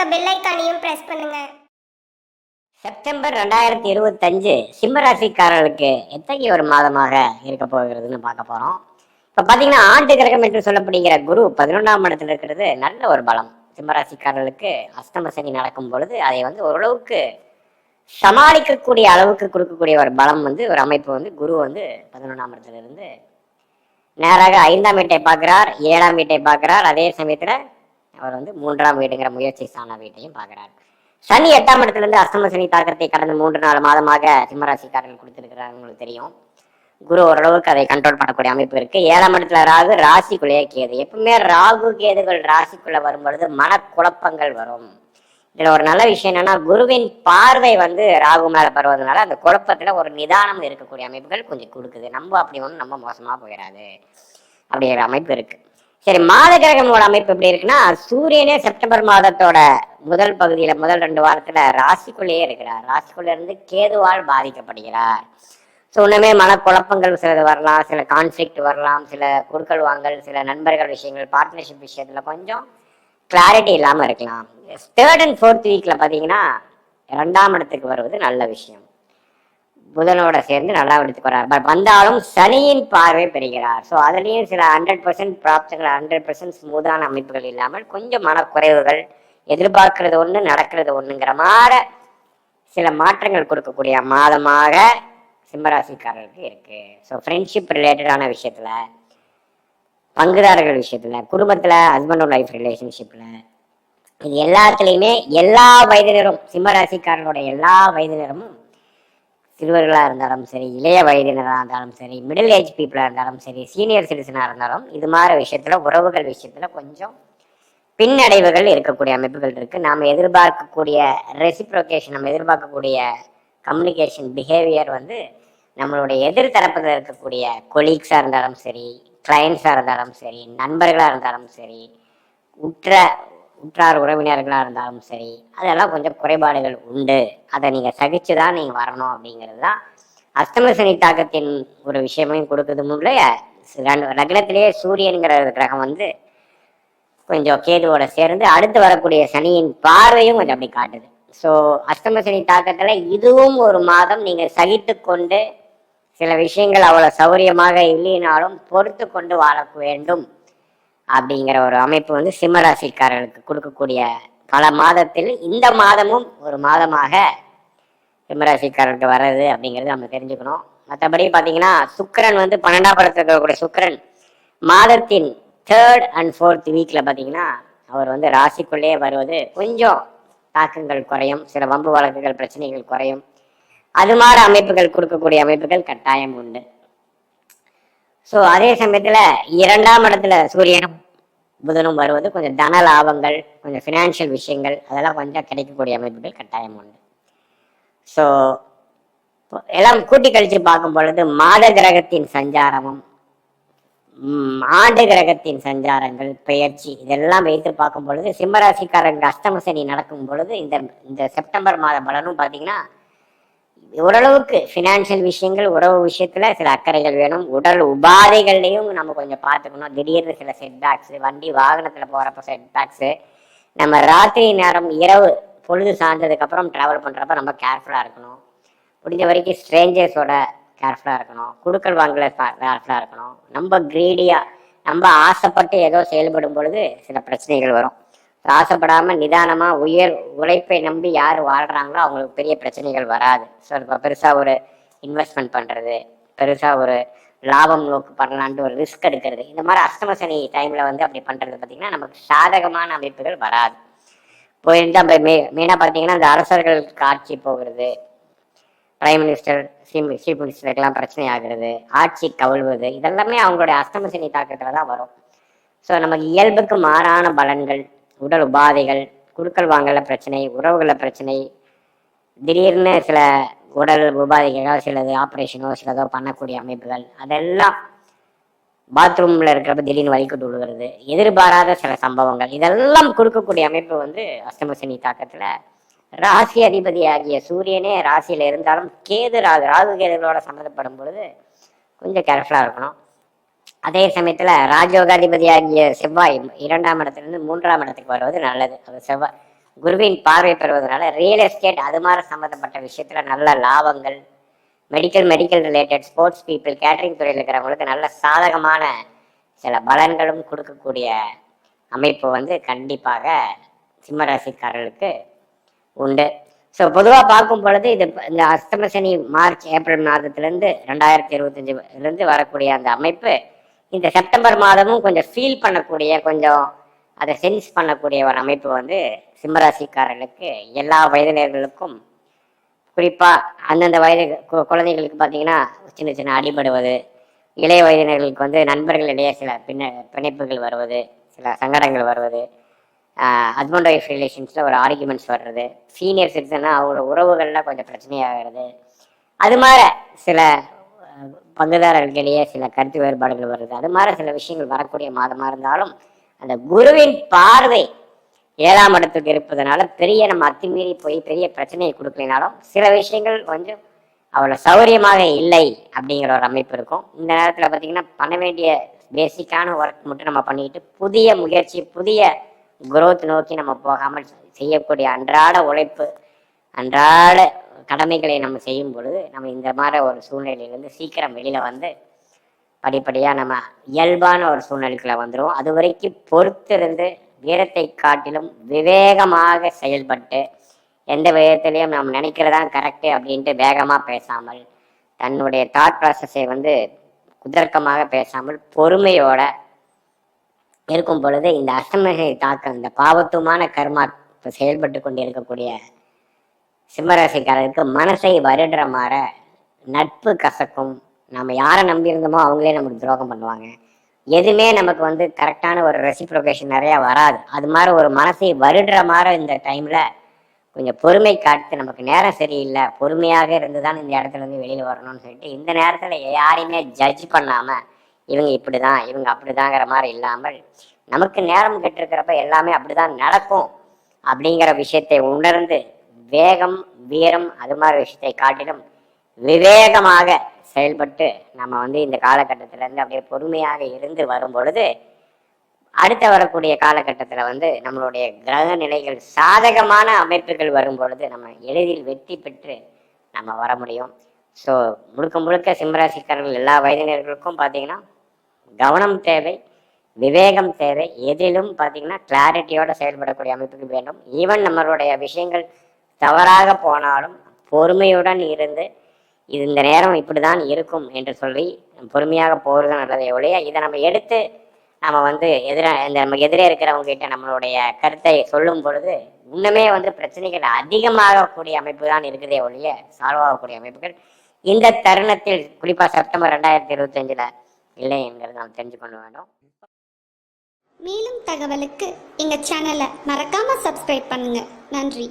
இருக்க பெல் ஐக்கானையும் பிரஸ் பண்ணுங்க. செப்டம்பர் ரெண்டாயிரத்தி இருபத்தஞ்சு சிம்மராசிக்காரர்களுக்கு எத்தகைய ஒரு மாதமாக இருக்க போகிறதுன்னு பார்க்க போறோம். இப்போ பார்த்தீங்கன்னா ஆண்டு கிரகம் என்று சொல்லப்படுகிற குரு பதினொன்றாம் இடத்துல இருக்கிறது நல்ல ஒரு பலம். சிம்மராசிக்காரர்களுக்கு அஷ்டம சனி நடக்கும் பொழுது அதை வந்து ஓரளவுக்கு சமாளிக்கக்கூடிய அளவுக்கு கொடுக்கக்கூடிய ஒரு பலம் வந்து ஒரு அமைப்பு வந்து குரு வந்து பதினொன்றாம் இடத்துல இருந்து நேராக ஐந்தாம் வீட்டை பார்க்கிறார் ஏழாம் வீட்டை பார்க்கிறார். அதே சமயத்துல அவர் வந்து மூன்றாம் வீடுங்கிற முயற்சி சாண வீட்டையும் பார்க்கிறார். சனி எட்டாம் இடத்துலேருந்து அஷ்டம சனி தாக்கத்தை கடந்த மூன்று நாலு மாதமாக சிம்மராசிக்காரர்கள் கொடுத்துருக்கிறாங்க உங்களுக்கு தெரியும். குரு ஓரளவுக்கு அதை கண்ட்ரோல் பண்ணக்கூடிய அமைப்பு இருக்கு. ஏழாம் இடத்துல ராகு ராசிக்குள்ளேயே கேது. எப்பவுமே ராகு கேதுகள் ராசிக்குள்ள வரும்பொழுது மனக்குழப்பங்கள் வரும். இதுல ஒரு நல்ல விஷயம் என்னன்னா குருவின் பார்வை வந்து ராகு மேல பருவதனால அந்த குழப்பத்துல ஒரு நிதானம் இருக்கக்கூடிய அமைப்புகள் கொஞ்சம் கொடுக்குது நம்ம அப்படி ஒன்றும் நம்ம மோசமா போயிடாது. அப்படிங்கிற அமைப்பு இருக்கு. சரி மாத கிரகமோட அமைப்பு எப்படி இருக்குன்னா சூரியனே செப்டம்பர் மாதத்தோட முதல் பகுதியில முதல் ரெண்டு வாரத்துல ராசிக்குள்ளேயே இருக்கிறார். ராசிக்குள்ள இருந்து கேதுவால் பாதிக்கப்படுகிறார். ஸோ ஒன்றுமே மனக்குழப்பங்கள் சிலது வரலாம் சில கான்ஃப்ளிக்ட் வரலாம் சில குறுக்கள் வாங்கல் சில நண்பர்கள் விஷயங்கள் பார்ட்னர்ஷிப் விஷயத்துல கொஞ்சம் கிளாரிட்டி இல்லாமல் இருக்கலாம். தேர்ட் அண்ட் ஃபோர்த் வீக்கில் பார்த்தீங்கன்னா ரெண்டாம் இடத்துக்கு வருவது நல்ல விஷயம். புதனோட சேர்ந்து நல்லா எடுத்துக்கு வரார் பட் வந்தாலும் சனியின் பார்வை பெறுகிறார். ஸோ அதுலேயும் சில ஹண்ட்ரட் பர்சன்ட் ப்ராப்தங்கள் ஹண்ட்ரட் பர்சன்ட் ஸ்மூதான அமைப்புகள் இல்லாமல் கொஞ்சம் மனக்குறைவுகள் எதிர்பார்க்கறது ஒன்று நடக்கிறது ஒன்றுங்கிற மாதிரி சில மாற்றங்கள் கொடுக்கக்கூடிய மாதமாக சிம்மராசிக்காரர்களுக்கு இருக்கு. ஸோ ஃப்ரெண்ட்ஷிப் ரிலேட்டடான விஷயத்துல பங்குதாரர்கள் விஷயத்துல குடும்பத்தில் ஹஸ்பண்ட் அண்ட் ஒய்ஃப் ரிலேஷன்ஷிப்பில் இது எல்லாத்துலேயுமே எல்லா வயதினரும் சிம்மராசிக்காரர்களோட எல்லா வயதினரும் சிறுவர்களாக இருந்தாலும் சரி இளைய வயதினராக இருந்தாலும் சரி மிடில் ஏஜ் பீப்புளாக இருந்தாலும் சரி சீனியர் சிட்டிசனாக இருந்தாலும் இது மாதிரி விஷயத்தில் உறவுகள் விஷயத்தில் கொஞ்சம் பின்னடைவுகள் இருக்கக்கூடிய அமைப்புகள் இருக்குது நாம் எதிர்பார்க்கக்கூடிய ரெசிப்ரோகேஷன் நம்ம எதிர்பார்க்கக்கூடிய கம்யூனிகேஷன் பிஹேவியர் வந்து நம்மளுடைய எதிர்த்தரப்பில் இருக்கக்கூடிய கொலீக்ஸாக இருந்தாலும் சரி கிளைண்ட்ஸாக இருந்தாலும் சரி நண்பர்களாக இருந்தாலும் சரி உற்ற உற்றார் உறவினர்களாக இருந்தாலும் சரி அதெல்லாம் கொஞ்சம் குறைபாடுகள் உண்டு. அதை நீங்கள் சகிச்சு தான் நீங்கள் வரணும் அப்படிங்கிறது தான். அஸ்தம சனி தாக்கத்தின் ஒரு விஷயமையும் கொடுக்குறதும் முன்னே லக்னத்திலேயே சூரியனுங்கிற கிரகம் வந்து கொஞ்சம் கேதுவோட சேர்ந்து அடுத்து வரக்கூடிய சனியின் பார்வையும் கொஞ்சம் அப்படி காட்டுது. ஸோ அஷ்டம சனி தாக்கத்தில் இதுவும் ஒரு மாதம் நீங்கள் சகித்து கொண்டு சில விஷயங்கள் அவ்வளோ சௌரியமாக இல்லைனாலும் பொறுத்து கொண்டு வாழ வேண்டும். அப்படிங்கிற ஒரு அமைப்பு வந்து சிம்மராசிக்காரர்களுக்கு கொடுக்கக்கூடிய பல மாதத்தில் இந்த மாதமும் ஒரு மாதமாக சிம்மராசிக்காரருக்கு வர்றது அப்படிங்கிறது நம்ம தெரிஞ்சுக்கணும். மற்றபடி பார்த்தீங்கன்னா சுக்கரன் வந்து பன்னெண்டாம் படத்தில் இருக்கக்கூடிய சுக்கரன் மாதத்தின் தேர்ட் அண்ட் ஃபோர்த் வீக்கில் பார்த்தீங்கன்னா அவர் வந்து ராசிக்குள்ளேயே வருவது கொஞ்சம் தாக்கங்கள் குறையும் சில வம்பு வழக்குகள் பிரச்சனைகள் குறையும். அது மாதிரி அமைப்புகள் கொடுக்கக்கூடிய அமைப்புகள் கட்டாயம் உண்டு. ஸோ அதே சமயத்தில் இரண்டாம் இடத்துல சூரியனும் புதனும் வருவது கொஞ்சம் தன லாபங்கள் கொஞ்சம் ஃபினான்ஷியல் விஷயங்கள் அதெல்லாம் கொஞ்சம் கிடைக்கக்கூடிய அமைப்புகள் கட்டாயம் உண்டு. ஸோ எல்லாம் கூட்டி கழித்து பார்க்கும் பொழுது மாத கிரகத்தின் சஞ்சாரமும் ஆண்டு கிரகத்தின் சஞ்சாரங்கள் பெயர்ச்சி இதெல்லாம் வைத்து பார்க்கும் பொழுது சிம்மராசிக்காரங்க அஷ்டம சனி நடக்கும் பொழுது இந்த இந்த செப்டம்பர் மாத பலனும் பார்த்தீங்கன்னா ஓரளவுக்கு ஃபினான்ஷியல் விஷயங்கள் உறவு விஷயத்துல சில அக்கறைகள் வேணும். உடல் உபாதைகள்லையும் நம்ம கொஞ்சம் பார்த்துக்கணும். திடீர்னு சில செட்பேக்ஸ் வண்டி வாகனத்துல போறப்ப செட்பேக்ஸு நம்ம ராத்திரி நேரம் இரவு பொழுது சார்ந்ததுக்கு அப்புறம் டிராவல் பண்றப்ப நம்ம கேர்ஃபுல்லா இருக்கணும். முடிஞ்ச வரைக்கும் ஸ்ட்ரேஞ்சர்ஸோட கேர்ஃபுல்லா இருக்கணும். குடுக்கல் வாங்கல கேர்ஃபுல்லா இருக்கணும். நம்ம கிரீடியா நம்ம ஆசைப்பட்டு ஏதோ செயல்படும் பொழுது சில பிரச்சனைகள் வரும். ஆசைப்படாம நிதானமா உயர் உழைப்பை நம்பி யார் வாழ்றாங்களோ அவங்களுக்கு பெரிய பிரச்சனைகள் வராது. ஸோ இப்போ பெருசா ஒரு இன்வெஸ்ட்மெண்ட் பண்றது பெருசா ஒரு லாபம் நோக்கு பண்ணலான்ட்டு ஒரு ரிஸ்க் எடுக்கிறது இந்த மாதிரி அஷ்டம சனி டைம்ல வந்து அப்படி பண்றது பார்த்தீங்கன்னா நமக்கு சாதகமான அமைப்புகள் வராது. போயிருந்து நம்ம மெ மெயினாக பார்த்தீங்கன்னா இந்த அரசர்கள் ஆட்சி போகிறது பிரைம் மினிஸ்டர் சீஃப் சீஃப் மினிஸ்டருக்கெல்லாம் பிரச்சனை ஆகிறது ஆட்சி கவிழ்வது இதெல்லாமே அவங்களுடைய அஷ்டமசனி தாக்கத்தில் தான் வரும். ஸோ நமக்கு இயல்புக்கு மாறான பலன்கள் உடல் உபாதைகள் குழுக்கள் வாங்கல பிரச்சனை உறவுகளில் பிரச்சனை திடீர்னு சில உடல் உபாதைகளோ சிலது ஆப்ரேஷனோ சிலதோ பண்ணக்கூடிய அமைப்புகள் அதெல்லாம் பாத்ரூம்ல இருக்கிறப்ப திடீர்னு வலிக்கிட்டு விழுகிறது எதிர்பாராத சில சம்பவங்கள் இதெல்லாம் கொடுக்கக்கூடிய அமைப்பு வந்து அஷ்டம தாக்கத்தில் தாக்கத்துல ராசி அதிபதி ஆகிய சூரியனே ராசியில இருந்தாலும் கேது ராகு ராகு கேதுகளோட சம்மந்தப்படும் பொழுது கொஞ்சம் கேர்ஃபுல்லா இருக்கணும். அதே சமயத்துல ராஜயோகாதிபதியாகிய செவ்வாய் இரண்டாம் இடத்திலிருந்து மூன்றாம் இடத்துக்கு வருவது நல்லது. அது செவ்வாய் குருவின் பார்வை பெறுவதனால ரியல் எஸ்டேட் அது மாதிரி சம்மந்தப்பட்ட விஷயத்துல நல்ல லாபங்கள் medical medical related sports people catering துறையில் இருக்கிறவங்களுக்கு நல்ல சாதகமான சில பலன்களும் கொடுக்கக்கூடிய அமைப்பு வந்து கண்டிப்பாக சிம்மராசிக்காரர்களுக்கு உண்டு. ஸோ பொதுவாக பார்க்கும் பொழுது இது இந்த அஸ்தமசனி சனி மார்ச் ஏப்ரல் மாதத்துலேருந்து ரெண்டாயிரத்தி இருபத்தஞ்சுலேருந்து வரக்கூடிய அந்த அமைப்பு இந்த செப்டம்பர் மாதமும் கொஞ்சம் ஃபீல் பண்ணக்கூடிய கொஞ்சம் அதை சென்ஸ் பண்ணக்கூடிய ஒரு அமைப்பு வந்து சிம்மராசிக்காரர்களுக்கு எல்லா வயதினர்களுக்கும் குறிப்பாக அந்தந்த வயது கு- குழந்தைகளுக்கு பார்த்தீங்கன்னா சின்ன சின்ன அடிபடுவது இளைய வயதினர்களுக்கு வந்து நண்பர்களிடையே சில பின்ன பிணைப்புகள் வருவது சில சங்கடங்கள் வருவது ஹஸ்பண்ட் ஒய்ஃப் ரிலேஷன்ஸில் ஒரு ஆர்குமெண்ட்ஸ் வர்றது சீனியர் சிட்டிசன்னா அவங்களோட உறவுகளில் கொஞ்சம் பிரச்சனையாகிறது. அது மாதிரி சில பங்குதாரர்களிடையே சில கருத்து வேறுபாடுகள் வருது. அது மாதிரி சில விஷயங்கள் வரக்கூடிய மாதமாக இருந்தாலும் அந்த குருவின் பார்வை ஏழாம் இடத்துக்கு இருப்பதனால பெரிய நம்ம அத்துமீறி போய் பெரிய பிரச்சனையை கொடுக்கலனாலும் சில விஷயங்கள் கொஞ்சம் அவ்வளோ சௌரியமாக இல்லை அப்படிங்கிற ஒரு அமைப்பு இருக்கும். இந்த நேரத்தில் பார்த்தீங்கன்னா பண்ண வேண்டிய பேசிக்கான ஒர்க் மட்டும் நம்ம பண்ணிக்கிட்டு புதிய முயற்சி புதிய குரோத் நோக்கி நம்ம போகாமல் செய்யக்கூடிய அன்றாட உழைப்பு அன்றாட கடமைகளை நம்ம செய்யும் பொழுது நம்ம இந்த மாதிரி ஒரு சூழ்நிலையிலேருந்து சீக்கிரம் வெளியில் வந்து படிப்படியாக நம்ம இயல்பான ஒரு சூழ்நிலைக்குள்ளே வந்துடும் அது வரைக்கும் பொறுத்திருந்து வீரத்தை காட்டிலும் விவேகமாக செயல்பட்டு எந்த விதத்திலையும் நம்ம நினைக்கிறதா கரெக்டு அப்படின்ட்டு வேகமாக பேசாமல் தன்னுடைய தாட் ப்ராசஸை வந்து குதர்க்கமாக பேசாமல் பொறுமையோட இருக்கும் பொழுது இந்த அஷ்டமகை தாக்கம் இந்த பாவத்துவமான கர்மா செயல்பட்டு கொண்டு இருக்கக்கூடிய சிம்மராசிக்காரருக்கு மனசை வருடுற மாற நட்பு கசக்கும். நம்ம யாரை நம்பியிருந்தோமோ அவங்களே நமக்கு துரோகம் பண்ணுவாங்க. எதுவுமே நமக்கு வந்து கரெக்டான ஒரு ரெசிப்ரோகேஷன் நிறையா வராது. அது மாதிரி ஒரு மனசை வருடுற மாதிரி இந்த டைமில் கொஞ்சம் பொறுமை காட்டு நமக்கு நேரம் சரியில்லை. பொறுமையாக இருந்து தான் இந்த இடத்துல இருந்து வெளியில் வரணும்னு சொல்லிட்டு இந்த நேரத்தில் யாரையுமே ஜட்ஜ் பண்ணாமல் இவங்க இப்படி தான் இவங்க அப்படிதாங்கிற மாதிரி இல்லாமல் நமக்கு நேரம் கெட்டிருக்கிறப்ப எல்லாமே அப்படிதான் நடக்கும் அப்படிங்கிற விஷயத்தை உணர்ந்து வேகம் வீரம் அது மாதிரி விஷயத்தை காட்டிலும் விவேகமாக செயல்பட்டு நம்ம வந்து இந்த காலகட்டத்துல இருந்து அப்படியே பொறுமையாக இருந்து வரும் பொழுது அடுத்த வரக்கூடிய காலகட்டத்தில் வந்து நம்மளுடைய கிரக நிலைகள் சாதகமான அமைப்புகள் வரும் பொழுது நம்ம எளிதில் வெற்றி பெற்று நம்ம வர முடியும். ஸோ முழுக்க முழுக்க சிம்மராசிக்காரர்கள் எல்லா வயதினர்களுக்கும் பார்த்தீங்கன்னா கவனம் தேவை விவேகம் தேவை எதிலும் பார்த்தீங்கன்னா கிளாரிட்டியோட செயல்படக்கூடிய அமைப்புகள் வேண்டும். ஈவன் நம்மளுடைய விஷயங்கள் தவறாக போனாலும் பொறுமையுடன் இருந்து இது இந்த நேரம் இப்படி தான் இருக்கும் என்று சொல்லி பொறுமையாக போகிறது நல்லது ஒழிய இதை நம்ம எடுத்து நம்ம வந்து எதிர இந்த நம்ம எதிரே இருக்கிறவங்க கிட்ட நம்மளுடைய கருத்தை சொல்லும் பொழுது இன்னுமே வந்து பிரச்சனைகள் அதிகமாகக்கூடிய அமைப்பு தான் இருக்குதே ஒழிய சால்வ் ஆகக்கூடிய அமைப்புகள் இந்த தருணத்தில் குறிப்பாக செப்டம்பர் ரெண்டாயிரத்தி இருபத்தஞ்சில் இல்லை என்கிறது நாம் தெரிஞ்சு கொள்ள வேண்டும். மேலும் தகவலுக்கு எங்கள் சேனலை மறக்காமல் சப்ஸ்கிரைப் பண்ணுங்கள் நன்றி.